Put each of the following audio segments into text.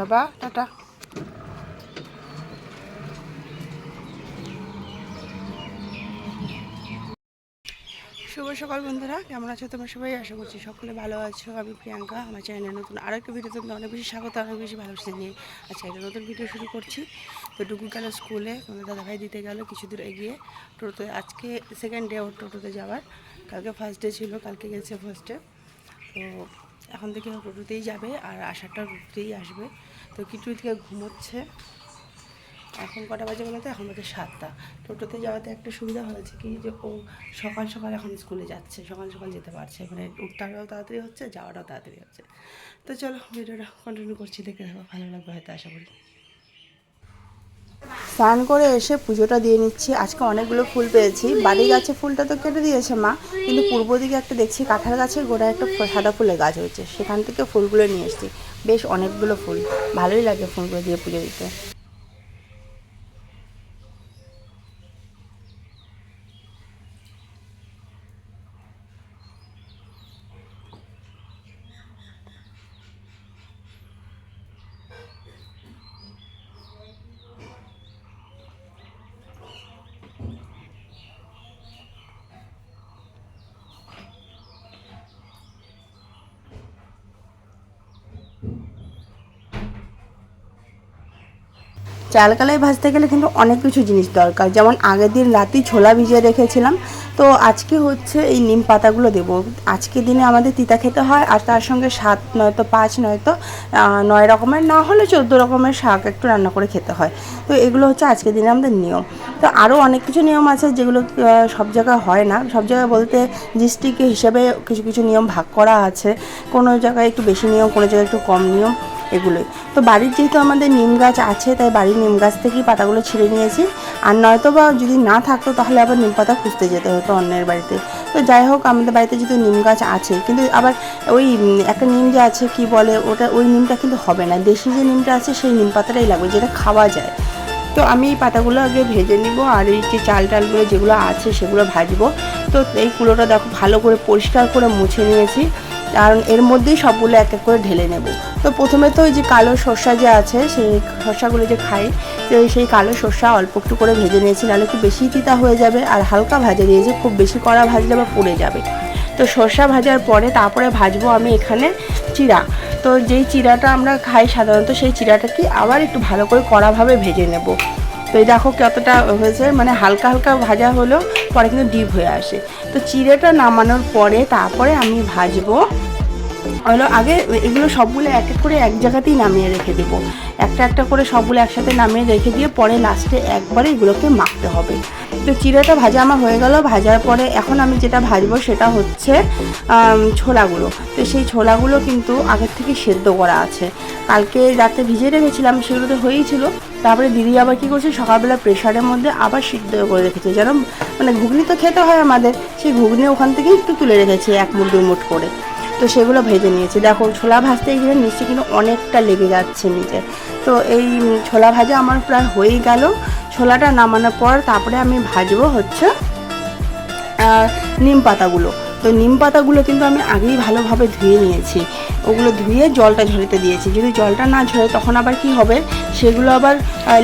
বাবা, টাটা। শুভ সকাল বন্ধুরা, কেমন আছো তোমরা সবাই? আশা করছি সকলে ভালো আছো। আমি প্রিয়াঙ্কা, আমার চ্যানেলে নতুন আরও একটা ভিডিও তোমাদের অনেক বেশি স্বাগত অনেক বেশি ভালোবাসা নিয়ে আচ্ছা একটা নতুন ভিডিও শুরু করছি। তো ডুগু গেল স্কুলে তোমাদের দাদাভাই দিতে গেল, কিছু দূর এগিয়ে টোটোতে, আজকে সেকেন্ড ডে ওর টোটোতে যাওয়ার। কালকে ফার্স্ট ডে ছিল, কালকে গেছে ফার্স্ট ডে তো এখন থেকে টোটোতেই যাবে আর আসারটা টোটোতেই আসবে। তো থেকে ঘুমোচ্ছে। এখন কটা বাজে বলতে এখন বাজে সাতটা। টোটোতে যাওয়াতে একটা সুবিধা হয়েছে কি যে ও সকাল সকাল এখন স্কুলে যাচ্ছে, সকাল সকাল যেতে পারছে। মানে উঠটাও তাড়াতাড়ি হচ্ছে, যাওয়াটাও তাড়াতাড়ি হচ্ছে। তো চলো, ভিডিওটা কন্টিনিউ করছি, দেখে দেখো ভালো লাগবে হয়তো, আশা করি। স্নান করে এসে পুজোটা দিয়ে নিচ্ছি। আজকে অনেকগুলো ফুল পেয়েছি। বাড়ি গাছে ফুলটা তো কেটে দিয়েছে মা, কিন্তু পূর্ব দিকে একটা দেখছি কাঁঠাল গাছের গোড়ায় একটা সাদা ফুলের গাছ হয়েছে। সেখান থেকে ফুলগুলো নিয়ে এসেছি। বেশ অনেকগুলো ফুল। ভালোই লাগে ফুলগুলো দিয়ে পুজো দিতে। চাল কালাই ভাজতে গেলে কিন্তু অনেক কিছু জিনিস দরকার। যেমন আগের দিন রাতে ছোলা ভিজিয়ে রেখেছিলাম। তো আজকে হচ্ছে এই নিম পাতাগুলো দেবো। আজকে দিনে আমাদের তিতা খেতে হয় আর তার সঙ্গে সাত নয়তো পাঁচ নয়তো নয় রকমের না হলে চোদ্দ রকমের শাক একটু রান্না করে খেতে হয়। তো এগুলো হচ্ছে আজকের দিনে আমাদের নিয়ম। তো আরও অনেক কিছু নিয়ম আছে যেগুলো সব জায়গায় হয় না। সব জায়গায় বলতে ডিস্ট্রিক্ট হিসেবে কিছু কিছু নিয়ম ভাগ করা আছে। কোনো জায়গায় একটু বেশি নিয়ম, কোনো জায়গায় একটু কম নিয়ম। এগুলোই। তো বাড়ির যেহেতু আমাদের নিম গাছ আছে, তাই বাড়ির নিম গাছ থেকেই পাতাগুলো ছিঁড়ে নিয়েছি। আর নয়তো বা যদি না থাকতো, তাহলে আবার নিম পাতা খুঁজতে যেতে হতো অন্যের বাড়িতে। তো যাই হোক, আমাদের বাড়িতে যেহেতু নিম গাছ আছে, কিন্তু আবার ওই একটা নিম যে আছে, কি বলে, ওটা, ওই নিমটা কিন্তু হবে না। দেশি যে নিমটা আছে, সেই নিম পাতাটাই লাগবে, যেটা খাওয়া যায়। তো আমি এই পাতাগুলো আগে ভেজে নিব, আর এই যে চাল টালগুলো যেগুলো আছে, সেগুলো ভাজবো। তো এই কুলোটা দেখো, ভালো করে পরিষ্কার করে মুছে নিয়েছি। কারণ এর মধ্যেই সবগুলো এক এক করে ঢেলে নেব। তো প্রথমে তো ওই যে কালো সর্ষা যে আছে, সেই সর্ষাগুলো যে খাই সেই কালো সর্ষা অল্প একটু করে ভেজে নিয়েছি, নাহলে একটু বেশি তিতা হয়ে যাবে আর হালকা ভাজা দিয়েছি খুব বেশি কড়া ভাজলে বা পুড়ে যাবে। তো সর্ষা ভাজার পরে তারপরে ভাজবো আমি এখানে চিরা তো যেই চিরাটা আমরা খাই সাধারণত, সেই চিরাটাকে আবার একটু ভালো করে কড়াভাবে ভেজে নেব। তো এই দেখো কতটা হয়েছে মানে হালকা হালকা ভাজা হলো পরে কিন্তু ডিপ হয়ে আসে। তো চিড়েটা নামানোর পরে তারপরে আমি ভাজবো হলো আগে এগুলো সবগুলো এক এক করে এক জায়গাতেই নামিয়ে রেখে দেবো। একটা একটা করে সবগুলো একসাথে নামিয়ে রেখে দিয়ে পরে লাস্টে একবারে এগুলোকে মাখতে হবে। তো চিড়েটা ভাজা আমার হয়ে গেল, ভাজার পরে এখন আমি যেটা ভাজবো সেটা হচ্ছে ছোলাগুলো। তো সেই ছোলাগুলো কিন্তু আগের থেকে সেদ্ধ করা আছে। কালকে রাতে ভিজিয়ে রেখেছিলাম সেগুলো তো হয়েই ছিল। তারপরে দিদি আবার কী করছে, সকালবেলা প্রেশারের মধ্যে আবার সিদ্ধ করে রেখেছে। যেন মানে ঘুগনি তো খেতে হয় আমাদের, সেই ঘুগনি ওখান থেকে একটু তুলে রেখেছে, এক মুঠ, দুই মুঠ করে। তো সেগুলো ভেজে নিয়েছি। দেখো, ছোলা ভাজতে গিয়ে নিচে কিন্তু অনেকটা লেগে যাচ্ছে নিচে তো এই ছোলা ভাজা আমার প্রায় হয়েই গেল। ছোলাটা নামানোর পর তারপরে আমি ভাজবো হচ্ছে নিম পাতাগুলো। তো নিম পাতাগুলো কিন্তু আমি আগেই ভালোভাবে ধুয়ে নিয়েছি। ওগুলো ধুয়ে জলটা ঝরিতে দিয়েছি। যদি জলটা না ঝরে তখন আবার কি হবে? সেগুলো আবার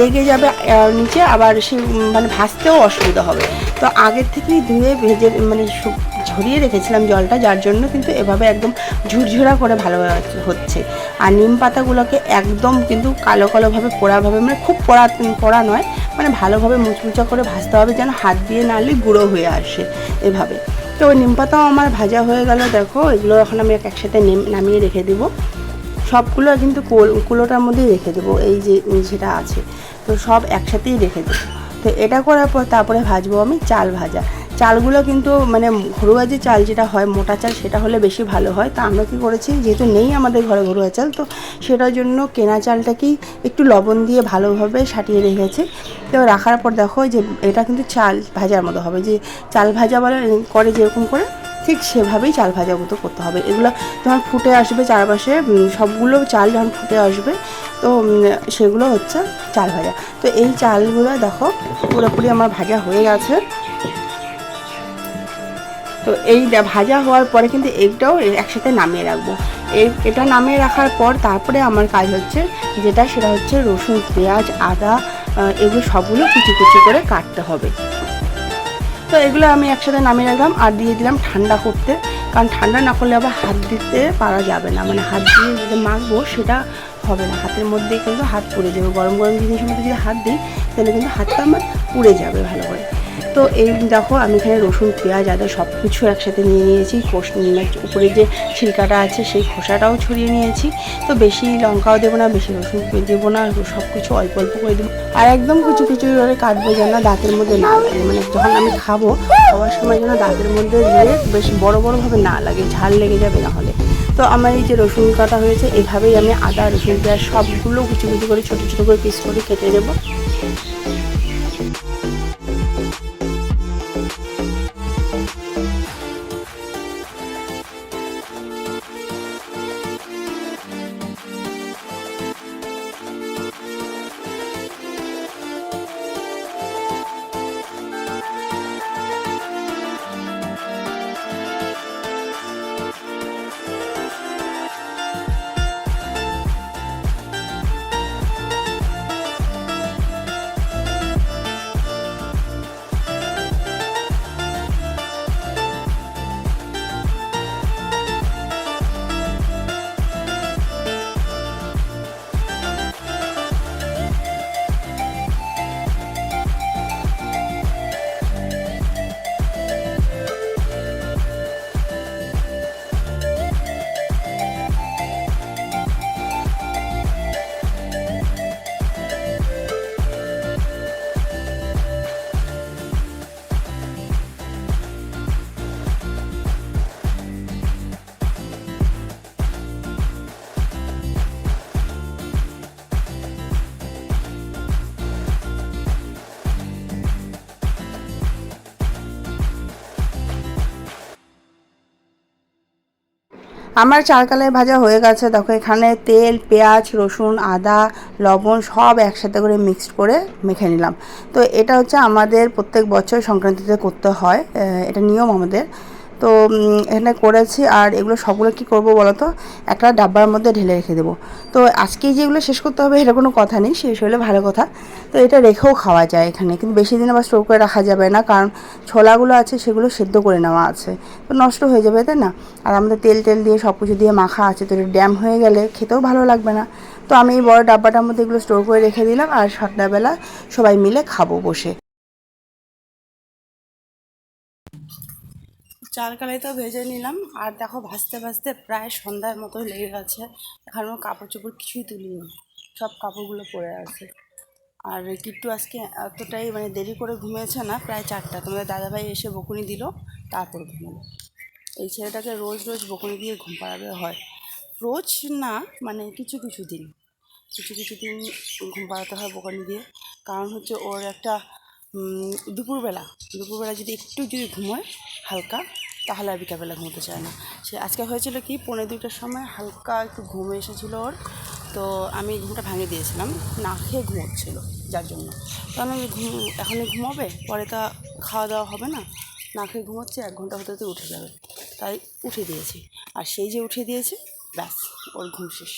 লেগে যাবে নিচে। আবার সে মানে ভাজতেও অসুবিধা হবে। তো আগের থেকেই ধুয়ে ভেজে মানে ঝরিয়ে রেখেছিলাম জলটা, যার জন্য কিন্তু এভাবে একদম ঝুরঝুরা করে ভালো হচ্ছে। আর নিম পাতাগুলোকে একদম কিন্তু কালো কালোভাবে পোড়াভাবে মানে খুব পোড়া পোড়া নয় মানে ভালোভাবে মুচমুচা করে ভাজতে হবে, যেন হাত দিয়ে নাড়লে গুঁড়ো হয়ে আসে এভাবে। তো নিম পাতাও আমার ভাজা হয়ে গেল, দেখো, এগুলো এখন আমি এক- একসাথে নেম- নামিয়ে রেখে দেবো। সবগুলো কিন্তু কোল- কুলোটার মধ্যেই রেখে দেবো, এই যে যেটা আছে। তো সব একসাথেই রেখে দেবো। তো এটা করার পর তারপরে ভাজবো আমি চাল ভাজা। চালগুলো কিন্তু মানে ঘরোয়া যে চাল যেটা হয়, মোটা চাল, সেটা হলে বেশি ভালো হয়। তা আমরা কী করেছি, যেহেতু নেই আমাদের ঘরে ঘরোয়া চাল, তো সেটার জন্য কেনা চালটাকেই একটু লবণ দিয়ে ভালোভাবে সাটিয়ে রেখেছি। তো রাখার পর দেখো যে এটা কিন্তু চাল ভাজার মতো হবে। যে চাল ভাজা বলে করে যেরকম করে, ঠিক সেভাবেই চাল ভাজা মতো করতে হবে। এগুলো যখন ফুটে আসবে চারপাশে সবগুলো চাল যখন ফুটে আসবে, তো সেগুলো হচ্ছে চাল ভাজা। তো এই চালগুলো দেখো পুরোপুরি আমার ভাজা হয়ে গেছে। তো এই ভাজা হওয়ার পরে কিন্তু এগটাও একসাথে নামিয়ে রাখব। এই এটা নামিয়ে রাখার পর তারপরে আমার কাজ হচ্ছে যেটা, সেটা হচ্ছে রসুন, পেঁয়াজ, আদা এগুলো সবগুলো কুচি কুচি করে কাটতে হবে। তো এগুলো আমি একসাথে নামিয়ে রাখলাম আর দিয়ে দিলাম ঠান্ডা করতে। কারণ ঠান্ডা না করলে আবার হাত দিতে পারা যাবে না। মানে হাত দিয়ে যদি মাখবো সেটা হবে না। হাতের মধ্যে কিন্তু হাত পুড়ে যাবে। গরম গরম জিনিসের মধ্যে যদি হাত দিই, তাহলে কিন্তু হাতটা আমার পুড়ে যাবে ভালো করে। তো এই দেখো, আমি এখানে রসুন, পেঁয়াজ, আদা সব কিছু একসাথে নিয়ে নিয়েছি। খোস উপরে যে ছিলকাটা আছে, সেই খোসাটাও ছড়িয়ে নিয়েছি। তো বেশি লঙ্কাও দেবো না, বেশি রসুন দেবো না সব কিছু অল্প অল্প করে দেবো। আর একদম কুচু কুচু করে কাটবো যেন দাঁতের মধ্যে না লাগে। মানে যখন আমি খাব, খাওয়ার সময় যেন দাঁতের মধ্যে দিয়ে বেশ বড় বড়োভাবে না লাগে, ঝাল লেগে যাবে না হলে। তো আমার এই যে রসুন কাটা হয়েছে, এভাবেই আমি আদা, রসুন, পেঁয়াজ সবগুলো কুচি কুচি করে, ছোটো ছোটো করে পিস করে কেটে দেবো আমার চারকালাই ভাজা হয়ে গেছে। দেখো, এখানে তেল, পেঁয়াজ, রসুন, আদা, লবণ সব একসাথে করে মিক্সড করে মেখে নিলাম। তো এটা হচ্ছে আমাদের প্রত্যেক বছর সংক্রান্তিতে করতে হয়। এটা নিয়ম আমাদের। তো এখানে করেছি। আর এগুলো সবগুলো কি করব বলো তো? একটা ডাব্বার মধ্যে ঢেলে রেখে দেবো। তো আজকে যেগুলো শেষ করতে হবে এটা কোনো কথা নেই। শেষ হলে ভালো কথা। তো এটা রেখেও খাওয়া যায় এখানে। কিন্তু বেশি দিন আবার স্টোর করে রাখা যাবে না। কারণ ছোলাগুলো আছে, সেগুলো সেদ্ধ করে নেওয়া আছে। তো নষ্ট হয়ে যাবে, তাই না? আর আমাদের তেল টেল দিয়ে সব কিছু দিয়ে মাখা আছে। তো এটা ড্যাম হয়ে গেলে খেতেও ভালো লাগবে না। তো আমি এই বড় ডাব্বাটার মধ্যে এগুলো স্টোর করে রেখে দিলাম। আর সন্ধ্যাবেলা সবাই মিলে খাব বসে। চাল তো ভেজে নিলাম। আর দেখো, ভাজতে ভাজতে প্রায় সন্ধ্যার মতো লেগে গেছে। এখনও কাপড় চোপড় কিছুই তুলিনি। সব কাপড়গুলো পরে আছে। আর কিট্টু আজকে এতটাই মানে দেরি করে ঘুমিয়েছে না, প্রায় চারটা। তোমাদের দাদাভাই এসে বকুনি দিল, তারপর ঘুমালো। এই ছেলেটাকে রোজ রোজ বকুনি দিয়ে ঘুম পাড়াবে হয়। রোজ না মানে কিছু কিছু দিন। কিছু কিছু দিন ঘুম পাড়াতে হয় বকুনি দিয়ে। কারণ হচ্ছে ওর একটা দুপুরবেলা। দুপুরবেলা যদি একটু যদি ঘুমোয়, হালকা তাহলে আর বিকালবেলা ঘুমোতে চায় না। সে আজকে হয়েছিল কি, পৌনে দুটোর সময় হালকা একটু ঘুম এসেছিল ওর। তো আমি ঘুমটা ভাঙিয়ে দিয়েছিলাম, না খেয়ে ঘুমোচ্ছিল যার জন্য। কারণ আমি ঘুম, এখনই ঘুমাবে, পরে তা খাওয়া দাওয়া হবে না। না খেয়ে ঘুমোচ্ছে, এক ঘণ্টা হতে হতে উঠে যাবে। তাই উঠে দিয়েছি। আর সেই যে উঠে দিয়েছে, ব্যাস, ওর ঘুম শেষ।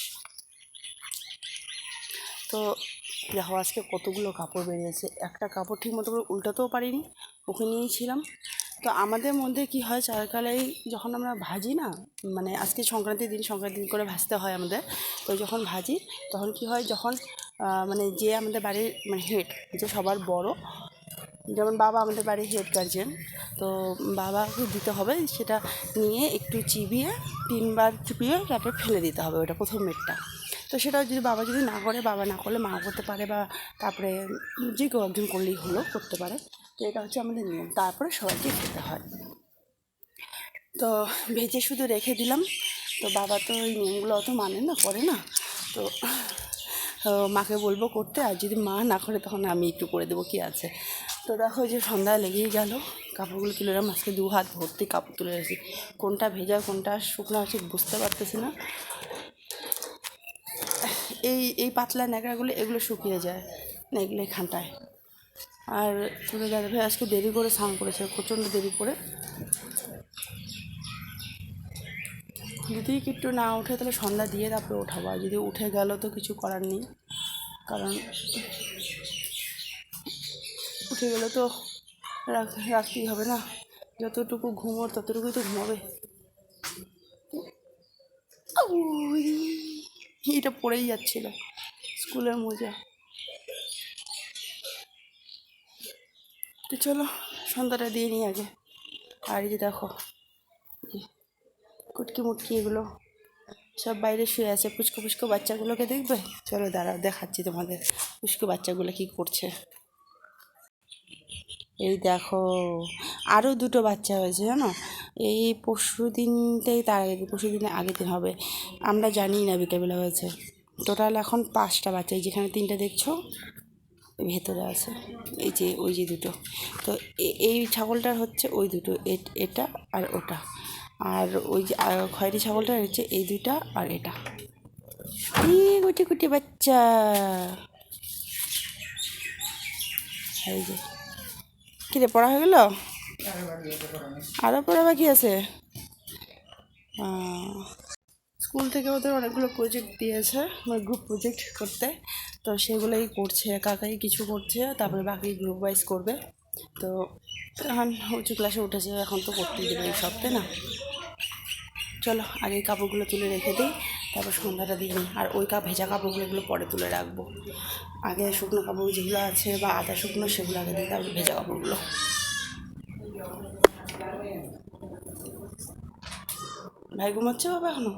তো দেখো আজকে কতগুলো কাপড় বেরিয়েছে। একটা কাপড় ঠিক মতো করে উল্টাতেও পারিনি, ওকে নিয়েই ছিলাম। তো আমাদের মধ্যে কি হয়, চারকালাই যখন আমরা ভাজি না মানে আজকে সংক্রান্তির দিন সংক্রান্তির দিন করে ভাজতে হয় আমাদের, তো যখন ভাজি তখন কি হয়, যখন মানে যে আমাদের বাড়ির মানে হেড, যে সবার বড়, যেমন বাবা আমাদের বাড়ির হেড গার্জেন তো বাবাকে দিতে হবে, সেটা নিয়ে একটু চিবিয়ে, তিনবার চিবিয়ে তারপরে ফেলে দিতে হবে ওটা প্রথম মেটটা তো সেটা যদি বাবা যদি না করে, বাবা না করলে মা করতে পারে বা তারপরে যে কেউ একজন করলেই হলো, করতে পারে। তো এটা হচ্ছে আমাদের নিয়ম তারপরে সবাইকে খেতে হয় তো ভেজে শুধু রেখে দিলাম। তো বাবা তো ওই নিয়মগুলো অত মানে না, করে না। তো মাকে বলব করতে, আর যদি মা না করে তখন আমি একটু করে দেবো, কি আছে। তো দেখো যে সন্ধ্যা লেগেই গেল। কাপড়গুলো এলাম, আজকে দু হাত ভর্তি কাপড় তুলে রেখেছি কোনটা ভেজা, কোনটা শুকনো আছে বুঝতে পারতেছি না। এই এই পাতলা ন্যাকড়াগুলো, এগুলো শুকিয়ে যায় না এগুলো এখানটায় আর তোদের দাদা ভাই আজকে দেরি করে স্নান করেছে, প্রচণ্ড দেরি করে। যদি একটু না ওঠে, তাহলে সন্ধ্যা দিয়ে তারপরে ওঠাবো। আর যদি উঠে গেল, তো কিছু করার নেই। কারণ উঠে গেলে তো রাখ- রাখতেই হবে না। যতটুকু ঘুমোর, ততটুকুই তো ঘুমাবে। এটা পড়েই যাচ্ছিল। স্কুলের মোজা। তো চলো, সন্ধ্যাটা দিয়ে নিই আগে। আর এই যে দেখো কুটকি মুটকি এগুলো সব বাইরে শুয়ে আছে। পুচকো পুচকো বাচ্চাগুলোকে দেখবে? চলো দাঁড়াও, দেখাচ্ছি তোমাদের পুচকো বাচ্চাগুলো কি করছে। এই দেখো আরও দুটো বাচ্চা হয়েছে, জানো? এই পরশু দিনটাই তার আগে, পরশু দিনের আগের দিন হবে। আমরা জানি না বিকেলবেলা হয়েছে। টোটাল এখন পাঁচটা বাচ্চা যেখানে তিনটে দেখছ ভেতরে আছে। এই যে, ওই যে দুটো। তো এই ছাগলটার হচ্ছে ওই দুটো। এটা আর ওটা। আর ওই যে খয়েরি ছাগলটার হচ্ছে এই দুটা আর এটা। গুটি গুটি বাচ্চা। এই যে। কিরে, পড়া হয়ে গেল? আরও পড়া বাকি আছে? স্কুল থেকে ওদের অনেকগুলো প্রজেক্ট দিয়েছে মানে গ্রুপ প্রজেক্ট করতে। তো সেগুলোই করছে কাকাই কিছু করছে, তারপরে বাকি গ্রুপ ওয়াইজ করবে। তো এখন উঁচু ক্লাসে উঠেছে, এখন তো করতেই দেবে এই সপ্তাহে না? চলো, আগে কাপড়গুলো তুলে রেখে দিই, তারপর সন্ধ্যাটা দিয়ে নিই। আর ওই কাপ, ভেজা কাপড়গুলো এগুলো পরে তুলে রাখব। আগে শুকনো কাপড় যেগুলো আছে বা আদা শুকনো সেগুলো আগে দিই তারপর ভেজা কাপড়গুলো। ভাই ঘুমাচ্ছে বাবা এখনও?